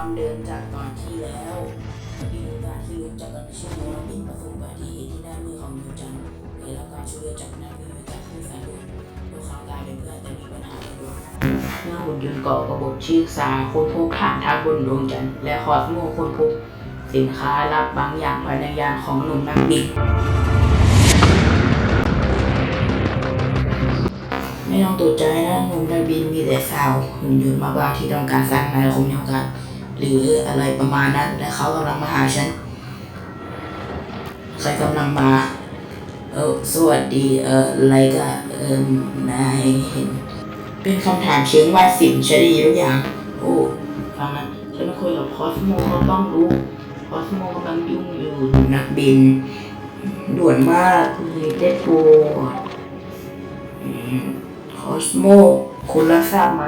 ความเดิมจากตอนที่แล้วพอดีการที่รู้จักกันในช่วงนี้บินประสบอุบัติเหตุที่ด้านมือของยูจังได้รับการช่วยเหลือจากนักวิทยาการผู้สานลูกเขากลายเป็นเพื่อนแต่มีปัญหาในดวงเมื่อหุ่นยนต์เกาะกระบอกชื่อสาค้นพบฐานทัพบนดวงจันทร์และคอสโม่ค้นพบสินค้าลับบางอย่างภายในยานของหนุ่มนักบินไม่ต้องตกใจนะหนุ่มนักบินมีแต่สาวหุ่นยนต์มาบ้าที่ต้องการสร้างนายคมเดียวกัน หรืออะไรประมาณนั้น และเขากำลังมาหาฉัน ใครกำลังมา เออสวัสดี เอออะไรกันเออนายเห็น เป็นคำถามเชิงว่าสินฉันได้ยินทุกอย่าง โอ้ฟังนะฉันคุยกับคอสโมเขาต้องรู้ คอสโมกำลังยุ่งอยู่นักบิน ด่วนมากเลยได้โปรดอืมคอสโมคุณรับทราบไหม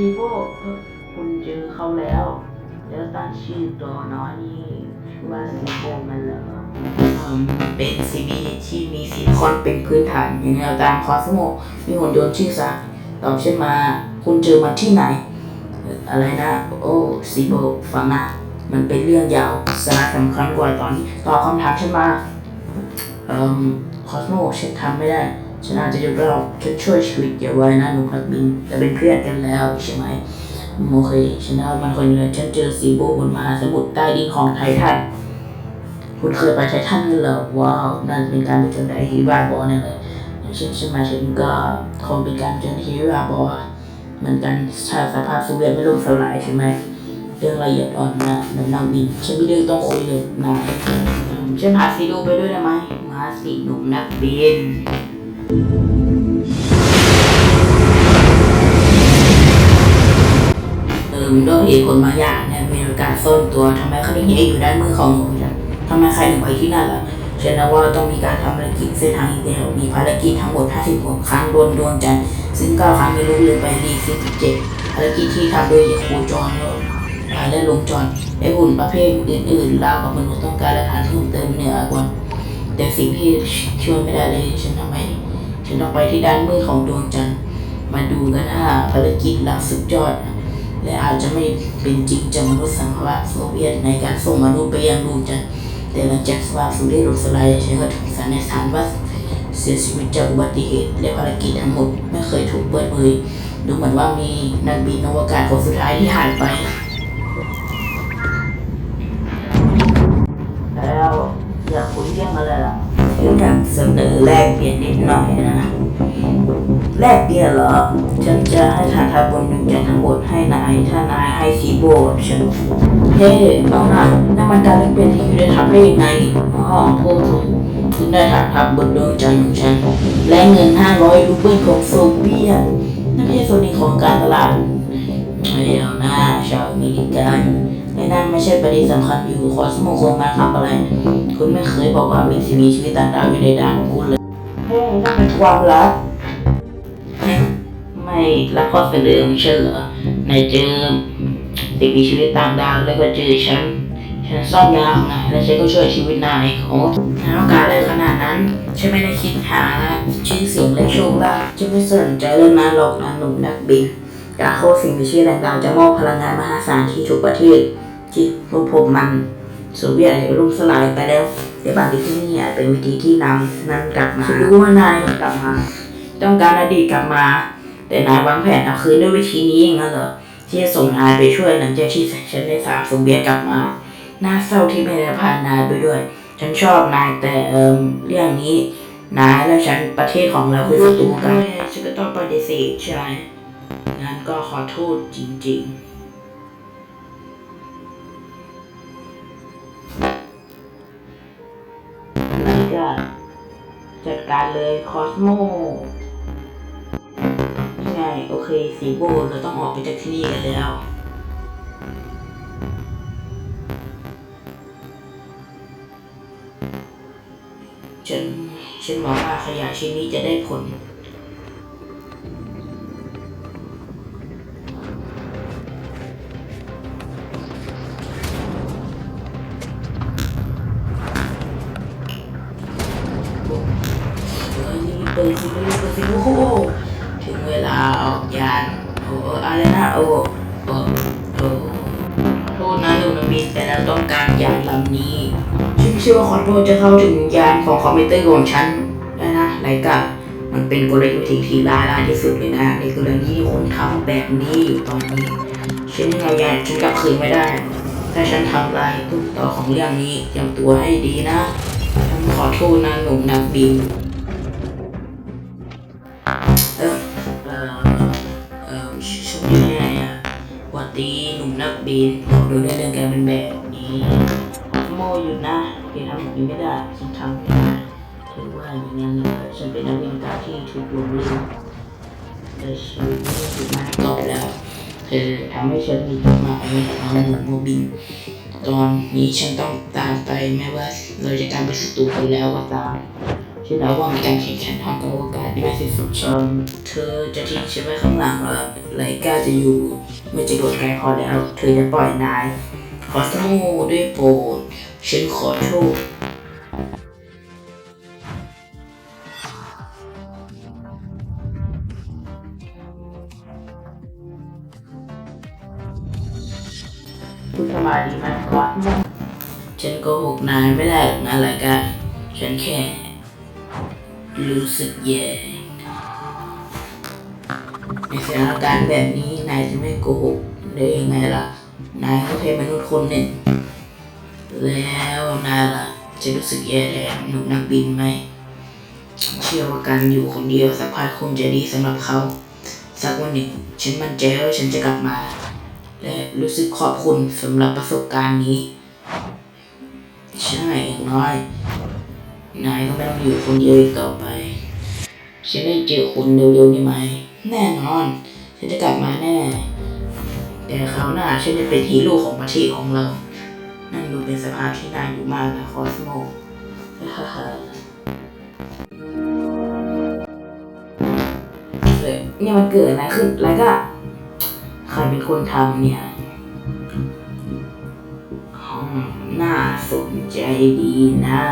พี่โบเออคุณเจอเขาแล้วแล้วตั้งชื่อตัวน้อยนี่ว่าซีโบมันเหรออืมเป็นซีบีที่มีซีคอนเป็นพื้นฐานอย่างแนวตามคอสโมมีหุ่นยนต์ชื่อซะตอบฉันมาคุณเจอมันที่ไหน อะไรนะ โอ้ซีโบฟังนะมันเป็นเรื่องยาวสาระสำคัญกว่าตอนนี้ตอบคำถามฉันมาเอ่อคอสโมฉันทำไม่ได้ ฉันอาจจะยกเล่าช่วยชีวิตอย่าไว้นะหนุ่มนักบินแต่เป็นเพื่อนกันแล้วใช่ไหมโอเคฉันเอามันคนเดียวฉันเจอซีโบบนมหาสมุทรใต้ดินของไททันคุณเคยไปไททันกันเหรอว้าวนั่นเป็นการไปจนไดที่บ้าบอเนี่ยเลยฉันฉันมาถึงก็คงเป็นการจนที่บ้าบอเหมือนกันชาติสภาพโซเวียตไม่ล่มสลายใช่ไหมเรื่องละเอียดอ่อนนะหนุ่มนักบินฉันไม่ได้ต้องคุยเลยนายฉันพาซีโดไปด้วยได้ไหมมาสิหนุ่มนักบิน เติมด้วยเหตุผลบางอย่างเนี่ยมีการซ่อนตัวทำไมเขาถึงให้อยู่ด้านมือของหนูจังทำไมใครถึงไปที่นั่นล่ะฉันนะว่าต้องมีการทำภารกิจเส้นทางอีกแล้วมีภารกิจทั้งหมด 56 ครั้งรวมดวงจันทร์ซึ่ง9ครั้งไม่รู้ลืมไปรี47ภารกิจที่ทำโดยโคจรและลงจรไอหุ่นประเภทอื่นๆราวกับมนุษย์ต้องการหลักฐานเพิ่มเติมเหนือกว่าแต่สิ่งที่ช่วยไม่ได้เลยฉันทำไม ฉันต้องไปที่ด้านมืดของดวงจันทร์ มาดูกันว่าภารกิจหลักสุดยอด และอาจจะไม่เป็นจริงจากมนุษย์สังหารโซเวียตในการส่งมนุษย์ไปยังดวงจันทร์แต่หลังจากสภาพโซเวียตล่มสลายฉันก็ถูกสันนิษฐานว่าเสียชีวิตจากอุบัติเหตุและภารกิจทั้งหมดไม่เคยถูกเปิดเผยดูเหมือนว่ามีนักบินอวกาศคนสุดท้ายที่หายไป สนอแลกเปลี่ยนนิดหน่อยนะ แลกเปลี่ยนเหรอ ฉันจะให้ฐานทัพบนหนึ่งจันทั้งหมดให้นาย ถ้านายให้สีโบดฉัน เฮ้เอาหน่ะนั่นมันการแลกเปลี่ยนที่อยู่ในทัพได้ยังไงอ๋อโทษทีฉันได้ฐานทัพบนดวงจันทร์ของฉัน และเงิน500รูเบิลของโซเวียตนั่นไม่ใช่ส่วนหนึ่งของการตลาดไม่เอาหน้าชาวอเมริกันและนั่นไม่ใช่ประเด็นสำคัญอยู่คอสโมโคมาครับอะไร คุณไม่เคยบอกว่ามีสิ่งมีชีวิตต่างๆอยู่ในดาวของคุณเลยเฮ้ยนั่นเป็นความลับไม่รับข้อเสนอของฉันเหรอในเจอสิ่งมีชีวิตต่างดาวแล้วก็เจอฉันฉันซ่อมยาของนายและฉันก็ช่วยชีวิตนายโอ้นายต้องการอะไรขนาดนั้นฉันไม่ได้คิดหาชื่อเสียงและโชคลาภฉันไม่สนใจเรื่องนั้นหรอกนะหนุ่มนักบินการโคสิ่งมีชีวิตต่างๆจะมอบพลังงานมหาศาลที่ทุกประเทศที่รวมพบมัน โซเวียตล่มสลายไปแล้วแต่บางทีที่นี่อาจเป็นวิธีที่นำนั้นกลับมาฉันรู้ว่านายกลับมา ต้องการอดีตกลับมา แต่นายวางแผนเอาคืนด้วยวิธีนี้อย่างนั้นเหรอที่จะส่งนายไปช่วยหลังจากที่ฉันได้สาบส่งเบียร์กลับมาน่าเศร้าที่ไม่ได้พานายไปด้วย ฉันชอบนายแต่เอิมเรื่องนี้นายและฉันประเทศของเราคือศัตรูกันฉันก็ต้องปฏิเสธใช่ งั้นก็ขอโทษจริง ๆ การเลยคอสโมยังไงโอเค สีโบเราต้องออกไปจากที่นี่กันแล้วฉันฉันหวังว่าขยะชิ้นนี้จะได้ผล ออกยานโอ้อะไรนะโอ้โอ้โอ้โทษนะลูกนักบินแต่เราต้องการยานลำนี้ฉันเชื่อว่าคอนโทรจะเข้าถึงยานของคอมพิวเตอร์ของฉันได้นะไรกะมันเป็นกลยุทธ์ที่ร้ายแรงที่สุดเลยนะในกรณีที่คนทำแบบนี้อยู่ตอนนี้ฉันเอายานฉันกลับคืนไม่ได้ ถ้าฉันทำลายต้นต่อของเรื่องนี้เตรียมตัวให้ดีนะฉันขอโทษนะหนุ่มนักบิน ยยังไงอะหวัดดีหนุ่มนักบินบอกดูได้เรื่องการเป็นแบบนี้โมอยู่นะแกทำแบบนี้ไม่ได้ฉันทำไม่ได้เธอว่าอย่างนั้นเลยฉันเป็นนักวิชากาที่ถูกลงเรื่องแต่ฉันไม่ได้ถูกมาตอบแล้วเธอทำให้ฉันมีจุดหมายเอาหนุ่มโมบินตอนนี้ฉันต้องตามไปแม้ว่าเราจะกลายเป็นศัตรูกันแล้วก็ตาม ฉันเดาว่ามีการแข่งขันทางอวกาศที่ไม่สิ้นสุดเชิงเธอจะทิ้งฉันไว้ข้างหลังแล้วไลกาจะอยู่เมื่อจะโดดไกลพอแล้ว เธอจะปล่อยนาย ขอสโมด้วยโปรดฉันขอโทษคุณสบายดีไหมครับฉันโกหกนายไม่ได้หรอกนะไลกาฉันแค่ รู้สึกแย่ในสถานการณ์แบบนี้นายจะไม่โกหกได้ยังไงล่ะ นายก็แค่มนุษย์คนหนึ่ง แล้วนายล่ะ จะรู้สึกแย่แทนหนุ่มนักบินไหม เชื่อว่าการอยู่คนเดียวสักพักคงจะดีสำหรับเขา สักวันหนึ่ง ฉันมั่นใจว่าฉันจะกลับมา และรู้สึกขอบคุณสำหรับประสบการณ์นี้ ใช่อย่างน้อย นายก็ไม่ต้องอยู่คนเดียวอีกต่อไป ฉันได้เจอคุณเร็วๆนี้ไหม แน่นอน ฉันจะกลับมาแน่ แต่คราวหน้าฉันจะเป็นฮีโร่ของประเทศของเรา นั่นดูเป็นสภาพที่น่าอยู่มากนะคอสโมฮ่าฮ่าเฮ้ยเนี่ยมันเกิดอะไรขึ้นแล้วก็ใครเป็นคนทำเนี่ยอืมน่าสนใจดีนะ